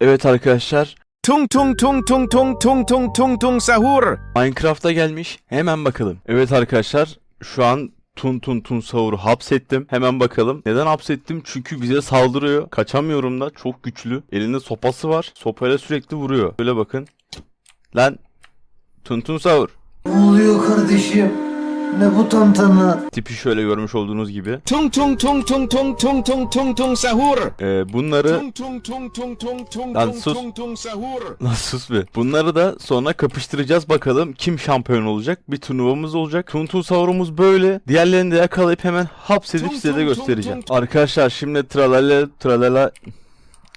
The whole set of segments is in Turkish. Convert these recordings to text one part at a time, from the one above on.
Evet arkadaşlar Tung tung tung tung tung tung tung tung tung sahur. Minecraft'a gelmiş. Hemen bakalım. Evet arkadaşlar şu an Tun Tun Tun Savur'u hapsettim. Hemen bakalım. Neden hapsettim? Çünkü bize saldırıyor. Kaçamıyorum da. Çok güçlü. Elinde sopası var. Sopayla sürekli vuruyor. Böyle bakın. Lan. Tun Tun Savur. Ne oluyor kardeşim? Ne bu tantana? Tipi şöyle görmüş olduğunuz gibi. Tung tung tung tung tung tung tung tung tung sahur. Ee, bunları Tung tung tung tung tung tung Lan tung sus. tung tung sahur. Lan sus be. Bunları da sonra kapıştıracağız bakalım kim şampiyon olacak. Bir turnuvamız olacak. Tuntun savurumuz böyle. Diğerlerini de yakalayıp hemen hapsedip size de göstereceğim. Arkadaşlar şimdi tralala tralala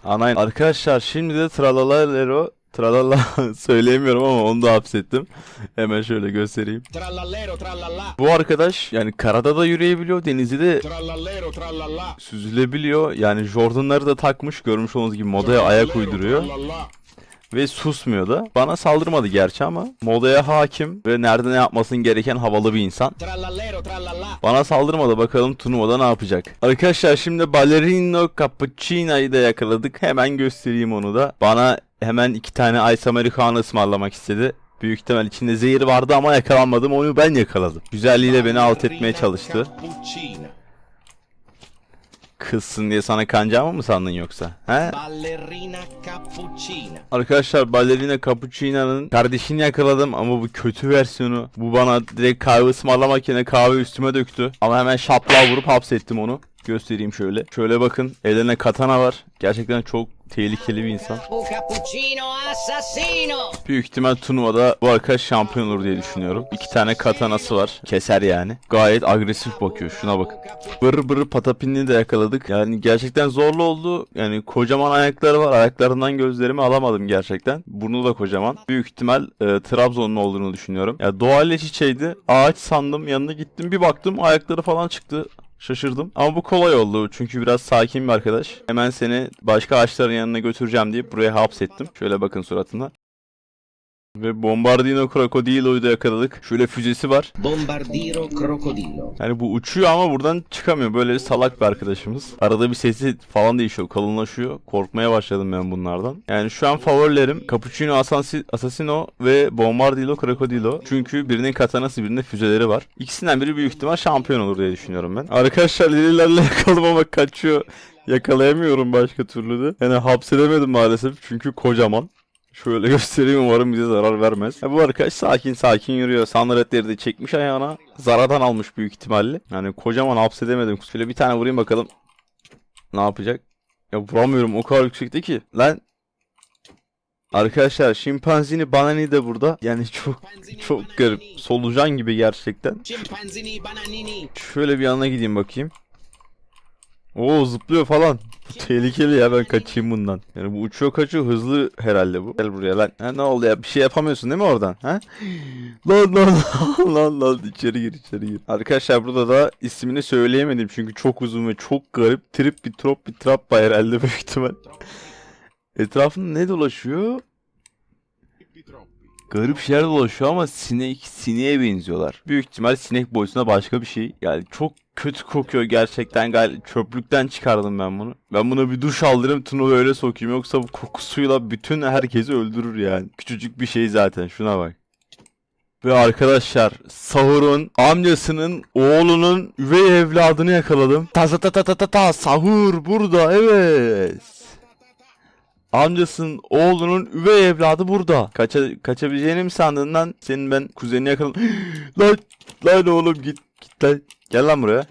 Anayın. Arkadaşlar şimdi de tralala lero tralala söyleyemiyorum ama onu da hapsettim. Hemen şöyle göstereyim. Trallallero trallalla. Bu arkadaş yani karada da yürüyebiliyor, denizde de Trallallero trallalla. süzülebiliyor. Yani Jordan'ları da takmış görmüş olduğunuz gibi modaya ayak uyduruyor. trallalla. Ve susmuyor da. Bana saldırmadı gerçi ama modaya hakim ve nerede ne yapmasın gereken havalı bir insan. Trallallero trallalla. Bana saldırmadı bakalım turnuvada ne yapacak. Arkadaşlar şimdi Ballerino Cappuccino'yu da yakaladık. Hemen göstereyim onu da. Bana hemen iki tane Ice Americano ısmarlamak istedi. Büyük ihtimal içinde zehir vardı ama yakalanmadım. Onu ben yakaladım. Güzelliğiyle beni alt etmeye çalıştı. Kızsın diye sana kancamı mı sandın yoksa? He? Arkadaşlar Ballerina Cappuccino'nun kardeşini yakaladım ama bu kötü versiyonu. Bu bana direkt kahve ısmarlamak yerine kahve üstüme döktü. Ama hemen şaplığa vurup hapsettim onu. Göstereyim şöyle. Şöyle bakın ellerine katana var. Gerçekten çok tehlikeli bir insan. Büyük ihtimal turnuvada bu arkadaş şampiyon olur diye düşünüyorum. İki tane katanası var. Keser yani. Gayet agresif bakıyor. Şuna bakın. Bır bır patapinini de yakaladık. Yani gerçekten zorlu oldu. Yani kocaman ayakları var. Ayaklarından gözlerimi alamadım gerçekten. Burnu da kocaman. Büyük ihtimal e, Trabzon'un olduğunu düşünüyorum. Ya doğal iç içeydi. Ağaç sandım. Yanına gittim. Bir baktım ayakları falan çıktı. Şaşırdım. Ama bu kolay oldu. Çünkü biraz sakin bir arkadaş. Hemen seni başka ağaçların yanına götüreceğim deyip buraya hapsettim. Şöyle bakın suratına. Ve Bombardino Crocodilo'yu da yakaladık. Şöyle füzesi var. Bombardiro crocodilo. Yani bu uçuyor ama buradan çıkamıyor. Böyle salak bir arkadaşımız. Arada bir sesi falan değişiyor. Kalınlaşıyor. Korkmaya başladım ben bunlardan. Yani şu an favorilerim Cappuccino Assassino ve Bombardilo Crocodilo. Çünkü birinin katanası birinde füzeleri var. İkisinden biri büyük ihtimal şampiyon olur diye düşünüyorum ben. Arkadaşlar Lililerle yakaladım ama kaçıyor. Yakalayamıyorum başka türlü de. Yani hapsedemedim maalesef çünkü kocaman. Şöyle göstereyim umarım bize zarar vermez. Ya bu arkadaş sakin sakin yürüyor. Sandaletleri de çekmiş ayağına. Zaradan almış büyük ihtimalle. Yani kocaman hapsedemedim. Şöyle bir tane vurayım bakalım. Ne yapacak? Ya vuramıyorum o kadar yüksekte ki. Lan. Arkadaşlar şimpanzini banani de burada. Yani çok çok garip. Solucan gibi gerçekten. Şöyle bir yanına gideyim bakayım. Oo zıplıyor falan. Bu tehlikeli ya ben kaçayım bundan. Yani bu uçuyor kaçıyor hızlı herhalde bu. Gel buraya lan. Ha, ne oldu ya bir şey yapamıyorsun değil mi oradan? Ha? Lan lan lan lan lan içeri gir içeri gir. Arkadaşlar burada da ismini söyleyemedim çünkü çok uzun ve çok garip. Trip bir trop bir trap var herhalde büyük ihtimal. Etrafında ne dolaşıyor? Garip şeyler dolaşıyor ama sinek, sineğe benziyorlar. Büyük ihtimal sinek boyutunda başka bir şey. Yani çok kötü kokuyor gerçekten. Gal çöplükten çıkardım ben bunu. Ben buna bir duş aldırayım Tunu öyle sokayım. Yoksa bu kokusuyla bütün herkesi öldürür yani. Küçücük bir şey zaten şuna bak. Ve arkadaşlar Sahur'un amcasının oğlunun üvey evladını yakaladım. Ta ta ta ta ta ta Sahur burada evet. Amcasının oğlunun üvey evladı burada. Kaça, kaçabileceğini mi sandın lan? Senin ben kuzenini yakaladım. lan, lan oğlum git git lan. Gel lan buraya.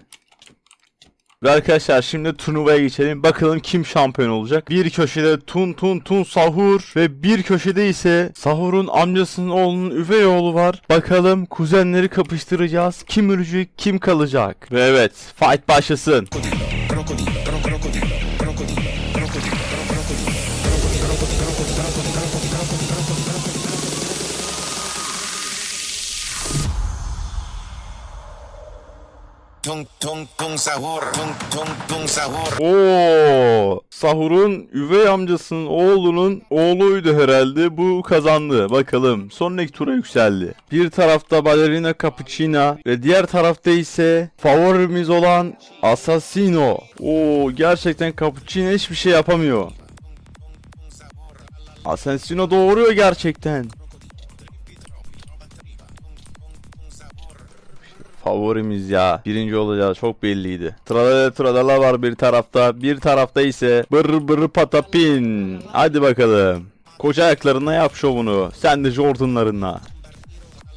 Ve arkadaşlar şimdi turnuvaya geçelim. Bakalım kim şampiyon olacak. Bir köşede Tun Tun Tun Sahur ve bir köşede ise Sahur'un amcasının oğlunun üvey oğlu var. Bakalım kuzenleri kapıştıracağız. Kim ölecek, kim kalacak? Ve evet, fight başlasın. Tung Sahur'un üvey amcasının oğlunun oğluydu herhalde. Bu kazandı. Bakalım. Sonraki tura yükseldi. Bir tarafta Ballerina Cappuccina ve diğer tarafta ise favorimiz olan Assassino. Oo, gerçekten Cappuccino hiçbir şey yapamıyor. Asensino doğuruyor gerçekten. Favorimiz ya. Birinci olacağı çok belliydi. Tralala tralala var bir tarafta. Bir tarafta ise bır bır patapin. Hadi bakalım. Koca ayaklarına yap şovunu. Sen de Jordan'larınla.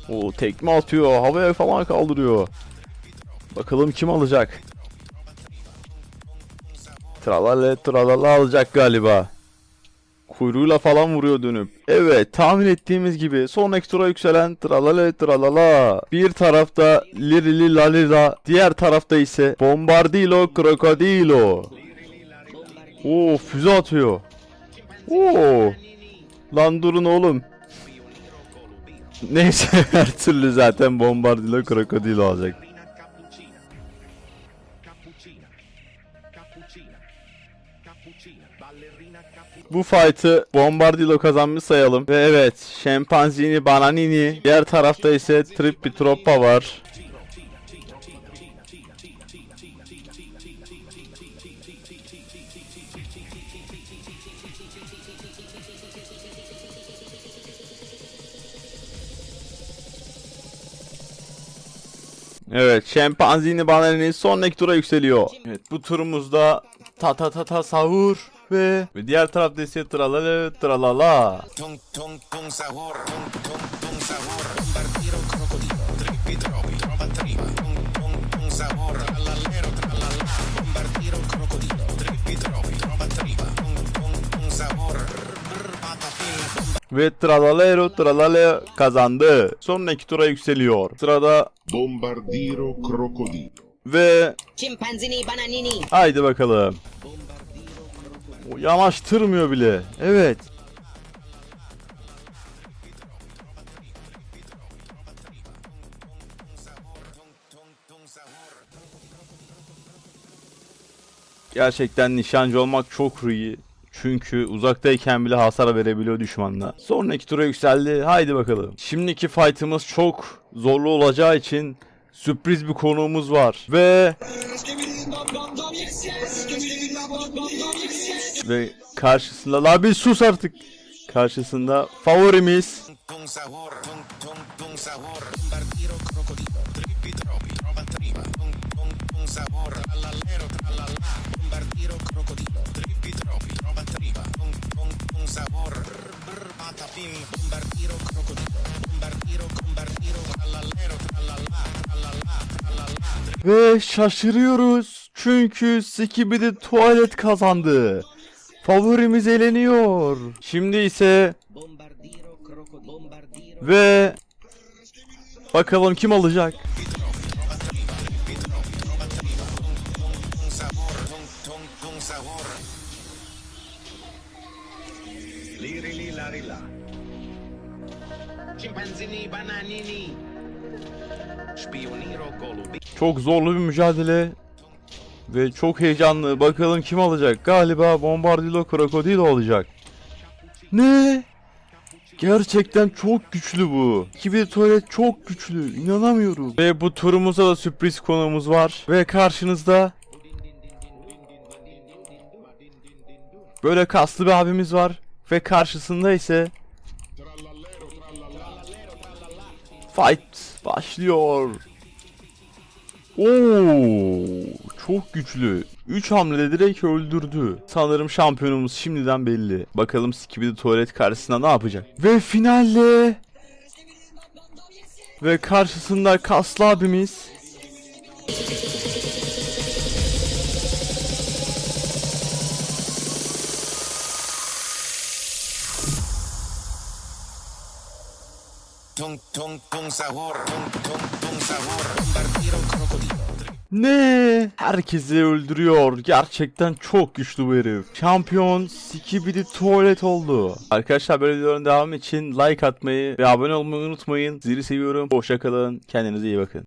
O tekme atıyor. Havaya falan kaldırıyor. Bakalım kim alacak. Tralala tralala alacak galiba. Kuyruğuyla falan vuruyor dönüp. Evet tahmin ettiğimiz gibi sonraki tura yükselen tralala tralala. Bir tarafta lirili lalila. Diğer tarafta ise bombardilo krokodilo. Oo füze atıyor. Oo. Lan durun oğlum. Neyse her türlü zaten bombardilo krokodilo olacak. Bu fight'ı Bombardilo kazanmış sayalım. Ve evet, Şempanzini Bananini. Diğer tarafta ise Trippi Troppa var. Evet, Şempanzini Bananini sonraki tura yükseliyor. Evet, bu turumuzda ta ta ta ta sahur ve, ve diğer tarafta ise tralala tralala. Tung tung tung sahur. Tung tung tung sahur. Bombardiro crocodilo. Trippi troppi. Roba tripa. Tung tung tung sahur. Trallallero trallalla. Bombardiro crocodilo. Trippi troppi. Roba tripa. Tung tung tung sahur. Brr patapim. Ve tralalero tralala kazandı. Sonraki tura yükseliyor. Sırada Bombardiro crocodilo. ve Chimpanzini bananini. haydi bakalım. O yanaştırmıyor bile. Evet. Gerçekten nişancı olmak çok iyi. Çünkü uzaktayken bile hasar verebiliyor düşmanına. Sonraki tura yükseldi. Haydi bakalım. Şimdiki fight'ımız çok zorlu olacağı için sürpriz bir konuğumuz var. Ve ve karşısında la bir sus artık. Karşısında favorimiz ve şaşırıyoruz. Çünkü Skibidi tuvalet kazandı. Favorimiz eleniyor. Şimdi ise ve bakalım kim alacak? Çok zorlu bir mücadele ve çok heyecanlı. Bakalım kim alacak? Galiba Bombardilo Krokodilo olacak. Ne? Gerçekten çok güçlü bu. Kibir tuvalet çok güçlü. İnanamıyorum. Ve bu turumuzda da sürpriz konuğumuz var. Ve karşınızda böyle kaslı bir abimiz var. Ve karşısında ise Fight başlıyor. Oo, çok güçlü. 3 hamlede direkt öldürdü. Sanırım şampiyonumuz şimdiden belli. Bakalım Skibidi tuvalet karşısında ne yapacak? Ve finalle ve karşısında kaslı abimiz Tung tung tung sahur. Tung tung Ne? Herkesi öldürüyor. Gerçekten çok güçlü bu herif. Şampiyon Skibidi Tuvalet oldu. Arkadaşlar böyle videoların devamı için like atmayı ve abone olmayı unutmayın. Zili seviyorum. Hoşçakalın. Kendinize iyi bakın.